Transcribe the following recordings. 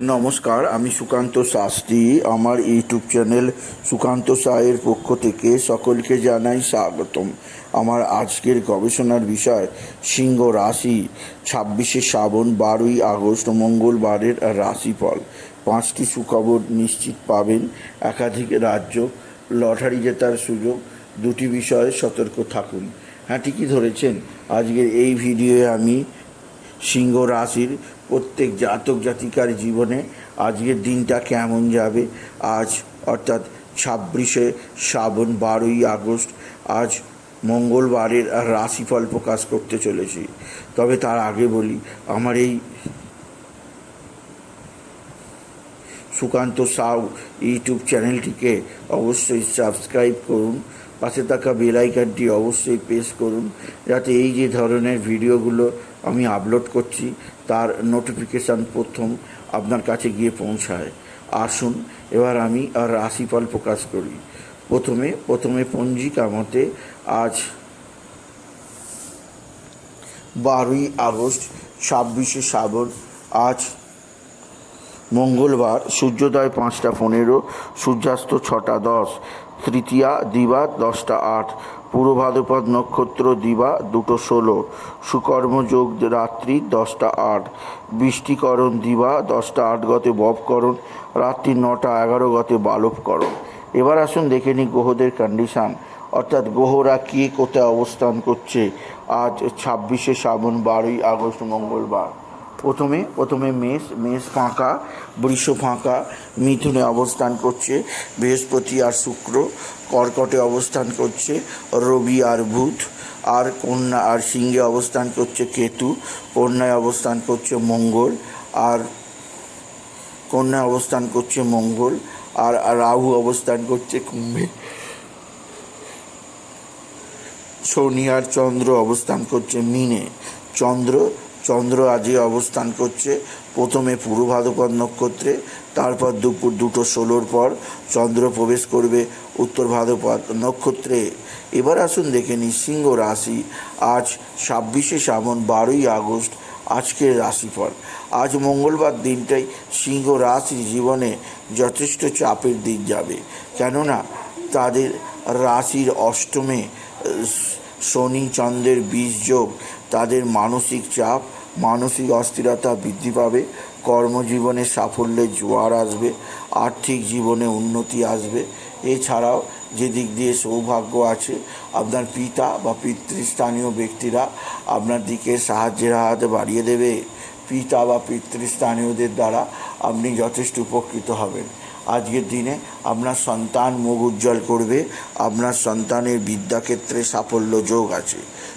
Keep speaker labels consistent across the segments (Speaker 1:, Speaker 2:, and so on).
Speaker 1: নমস্কার, আমি সুকান্ত শাস্ত্রী। আমার ইউটিউব চ্যানেল সুকান্ত সায়ের পক্ষ থেকে সকলকে জানাই স্বাগতম। আমার আজকের গবেষণার বিষয়, সিংহ রাশি, ছাব্বিশে শ্রাবণ, বারোই আগস্ট, মঙ্গলবারের রাশিফল। পাঁচটি সুখবর নিশ্চিত পাবেন। একাধিক রাজ্য, লটারি জেতার সুযোগ, দুটি বিষয়ে সতর্ক থাকুন। হ্যাঁ ঠিকই ধরেছেন। আজকের এই ভিডিওয়ে আমি সিংহ রাশির প্রত্যেক জাতক জাতিকার জীবনে আজকের দিনটা কেমন যাবে? আজ অর্থাৎ ছাব্বিশে শ্রাবণ বারোই আগস্ট, আজ মঙ্গলবারের রাশিফল প্রকাশ করতে চলেছি। তবে তার আগে বলি, আমার এই সুকান্ত সাউ ইউটিউব চ্যানেলটিকে অবশ্যই সাবস্ক্রাইব করুন, পাশে থাকা বেল আইকনটি অবশ্যই প্রেস করুন, যাতে এই যে ধরনের ভিডিওগুলো আমি আপলোড করছি তার নোটিফিকেশান প্রথম আপনার কাছে গিয়ে পৌঁছায়। আসুন, এবার আমি আর রাশিফল প্রকাশ করি। প্রথমে প্রথমে পঞ্জিকা মতে আজ বারোই আগস্ট, ছাব্বিশে শ্রাবণ আজ মঙ্গলবার, সূর্যোদয় পাঁচটা পনেরো, সূর্যাস্ত ছটা দশ, তৃতীয়া দিবা দশটা আট পূর্ব ভাদ্রপদ নক্ষত্র দিবা দুটো ষোলো। সুকর্মযোগ রাত্রি দশটা আট। বৃষ্টিকরণ দিবা দশটা আট গতে ববকরণ রাত্রি নটা এগারো গতে বালবকরণ এবার আসুন দেখে নিই গ্রহদের কন্ডিশান অর্থাৎ গ্রহরা কে কোথায় অবস্থান করছে? আজ ছাব্বিশে শ্রাবণ, বারোই আগস্ট, মঙ্গলবার। প্রথমে প্রথমে মেষ মেষ ফাঁকা, বৃষ ফাঁকা, মিথুনে অবস্থান করছে, বৃহস্পতি আর শুক্র কর্কটে অবস্থান করছে, রবি আর বুধ, আর কন্যা আর সিংহে অবস্থান করছে কেতু, কন্যায় অবস্থান করছে মঙ্গল, আর কন্যায় অবস্থান করছে মঙ্গল, আর রাহু অবস্থান করছে কুম্ভে। শনি আর চন্দ্র অবস্থান করছে মিনে। চন্দ্র চন্দ্র আজই অবস্থান করছে। প্রথমে পূর্ব ভাদ্রপদ নক্ষত্রে, তারপর দুপুর দুটো ষোলোর পর চন্দ্র প্রবেশ করবে উত্তর ভাদ্রপদ নক্ষত্রে। এবার আসুন দেখে নিই সিংহ রাশি। আজ ছাব্বিশে শ্রাবণ, বারোই আগস্ট, আজকের রাশিফল। আজ মঙ্গলবার দিনটাই সিংহ রাশির জীবনে যথেষ্ট চাপের দিন যাবে। কেননা তাদের রাশির অষ্টমে শনি চন্দ্রের বীজ যোগ, তাদের মানসিক চাপ মানসিক অস্থিরতা বৃদ্ধি পাবে, কর্মজীবনে সাফল্যের জোয়ার আসবে, আর্থিক জীবনে উন্নতি আসবে। এছাড়াও যে দিক দিয়ে সৌভাগ্য আছে, আপনার পিতা বা পিতৃস্থানীয় ব্যক্তিরা আপনার দিকে সাহায্যের হাত বাড়িয়ে দেবে। পিতা বা পিতৃস্থানীয়দের দ্বারা আপনি যথেষ্ট উপকৃত হবেন। আজকের দিনে আপনার সন্তান মুখ উজ্জ্বল করবে, আপনার সন্তানের বিদ্যাক্ষেত্রে সাফল্য যোগ আছে।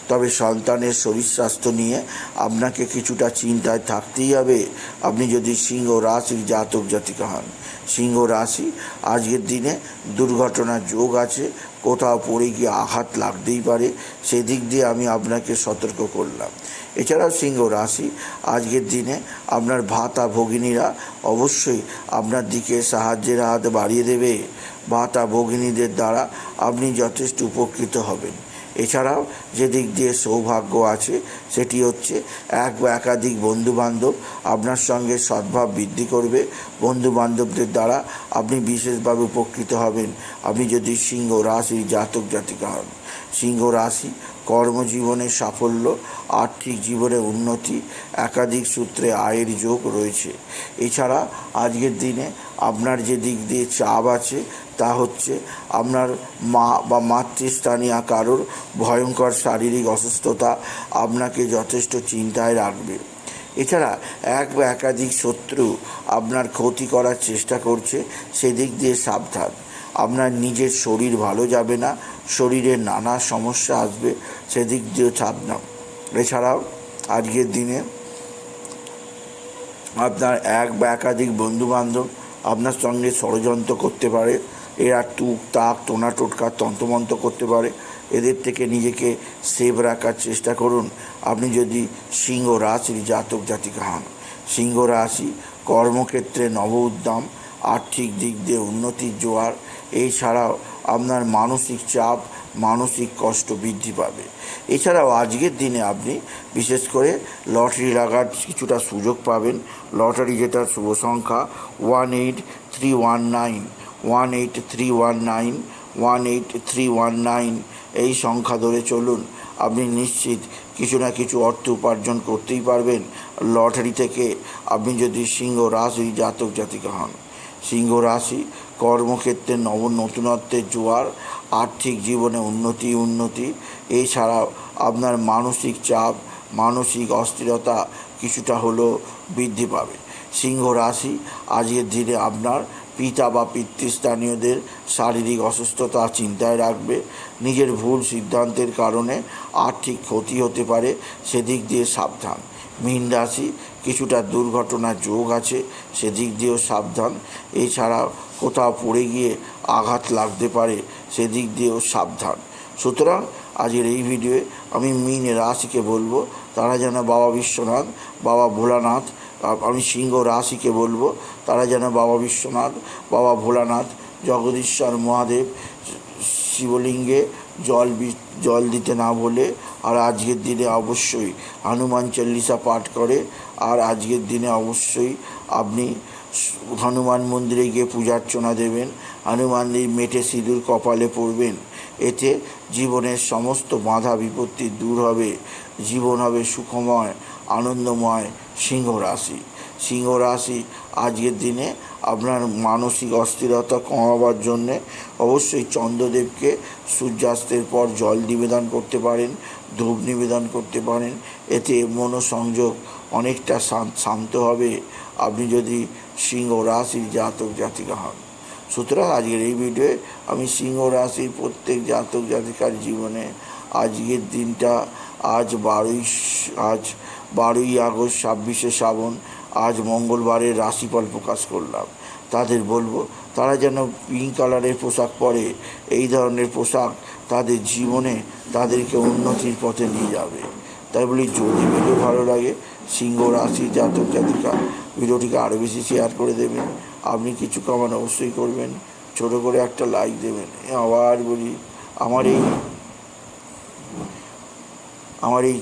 Speaker 1: তবে সন্তানের শরীর স্বাস্থ্য নিয়ে আপনাকে কিছুটা চিন্তায় থাকতেই হবে। আপনি যদি সিংহ রাশির জাতক জাতিকা হন, সিংহ রাশি আজকের দিনে দুর্ঘটনার যোগ আছে, কোথাও পড়ে গিয়ে আঘাত লাগতেই পারে, সেদিক দিয়ে আমি আপনাকে সতর্ক করলাম। এছাড়াও সিংহ রাশি আজকের দিনে আপনার ভাতা ভগিনীরা অবশ্যই আপনার দিকে সাহায্যের হাত বাড়িয়ে দেবে। ভাতা ভগিনীদের দ্বারা আপনি যথেষ্ট উপকৃত হবেন। এছাড়াও যে দিক দিয়ে সৌভাগ্য আছে, সেটি হচ্ছে এক বা একাধিক বন্ধুবান্ধব আপনার সঙ্গে সদ্ভাব বৃদ্ধি করবে। বন্ধুবান্ধবদের দ্বারা আপনি বিশেষভাবে উপকৃত হবেন। আপনি যদি সিংহ রাশির জাতক জাতিকা হন, সিংহ রাশি কর্মজীবনে সাফল্য, আর্থিক জীবনে উন্নতি, একাধিক সূত্রে আয়ের যোগ রয়েছে। এছাড়া আজকের দিনে আপনার যে দিক দিয়ে চাপ আছে তা হচ্ছে আপনার মা বা মাতৃস্থানীয় কারোর ভয়ঙ্কর শারীরিক অসুস্থতা আপনাকে যথেষ্ট চিন্তায় রাখবে। এছাড়া এক বা একাধিক শত্রু আপনার ক্ষতি করার চেষ্টা করছে, সেদিক দিয়ে সাবধান। আপনার নিজের শরীর ভালো যাবে না, শরীরে নানা সমস্যা আসবে, সেদিক দিয়ে সাবধান এছাড়াও আজকের দিনে আপনার এক বা একাধিক বন্ধুবান্ধব আপনার সঙ্গে ষড়যন্ত্র করতে পারে, এরা টুক তাক, টোনা টোটকা, তন্ত্রমন্ত্র করতে পারে। এদের থেকে নিজেকে সেভ রাখার চেষ্টা করুন। আপনি যদি সিংহ রাশির জাতক জাতিকা হন, সিংহ রাশি কর্মক্ষেত্রে নব উদ্যম আর্থিক দিক দিয়ে উন্নতির জোয়ার এছাড়াও আপনার মানসিক চাপ, মানসিক কষ্ট বৃদ্ধি পাবে। এছাড়াও আজকের দিনে আপনি বিশেষ করে লটারি লাগার কিছুটা সুযোগ পাবেন। লটারি যেটা শুভ সংখ্যা one eight three one nine, one eight three one nine, one eight three one nine, এই সংখ্যা ধরে চলুন। আপনি নিশ্চিত কিছু না কিছু অর্থ উপার্জন করতেই পারবেন। লটারি থেকে আপনি যদি সিংহ রাশি জাতক জাতিকা হন, সিংহ রাশি কর্মক্ষেত্রে নব নতুনত্বের জোয়ার, আর্থিক জীবনে উন্নতি উন্নতি। এছাড়াও আপনার মানসিক চাপ, মানসিক অস্থিরতা কিছুটা হলেও বৃদ্ধি পাবে। সিংহ রাশি, আজকের দিনে আপনার পিতা বা পিতৃস্থানীয়দের শারীরিক অসুস্থতা চিন্তায় রাখবে। নিজের ভুল সিদ্ধান্তের কারণে আর্থিক ক্ষতি হতে পারে, সেদিক দিয়ে সাবধান। মীন রাশি, কিছুটা দুর্ঘটনার যোগ আছে, সেদিক দিয়েও সাবধান। এছাড়া কোথাও পড়ে গিয়ে আঘাত লাগতে পারে, সেদিক দিয়েও সাবধান। সুতরাং আজকের এই ভিডিওয়ে আমি মীন রাশিকে বলব, তারা যেন বাবা বিশ্বনাথ, বাবা ভোলানাথ আমি সিংহ রাশিকে বলব, তারা যেন বাবা বিশ্বনাথ, বাবা ভোলানাথ, জগদীশ্বর মহাদেব শিবলিঙ্গে জল জল দিতে না বলে আর আজকের দিনে অবশ্যই হনুমান চল্লিশা পাঠ করে, আর আজকের দিনে অবশ্যই আপনি হনুমান মন্দিরে গিয়ে পূজার্চনা দেবেন। হনুমানদের মেটে সিঁদুর কপালে পড়বেন। এতে জীবনের সমস্ত বাধা বিপত্তি দূর হবে। জীবন হবে সুখময়, আনন্দময় সিংহ রাশি সিংহ রাশি আজকের দিনে আপনার মানসিক অস্থিরতা কমাবার জন্যে অবশ্যই চন্দ্রদেবকে সূর্যাস্তের পর জল নিবেদন করতে পারেন, ধূপ নিবেদন করতে পারেন। এতে মনোসংযোগ অনেকটা শান্ত হবে। আপনি যদি সিংহ রাশির জাতক জাতিকা হন। সুতরাং আজকের এই ভিডিওয়ে আমি সিংহ রাশির প্রত্যেক জাতক জাতিকার জীবনে আজকের দিনটা আজ বারোই আজ বারোই আগস্ট ছাব্বিশে শ্রাবণ আজ মঙ্গলবারের রাশিফল প্রকাশ করলাম। তাদের বলব, তারা যেন পিঙ্ক কালারের পোশাক পরে, এই ধরনের পোশাক তাদের জীবনে তাদেরকে উন্নতির পথে নিয়ে যাবে। তাই বলি, যদি ভিডিও ভালো লাগে, সিংহ রাশি জাতক জাতিকা, ভিডিওটিকে আরও বেশি শেয়ার করে দেবেন। আপনি কিছু কামান অবশ্যই করবেন। ছোট করে একটা লাইক দেবেন। আবার বলি, আমার এই আমার এই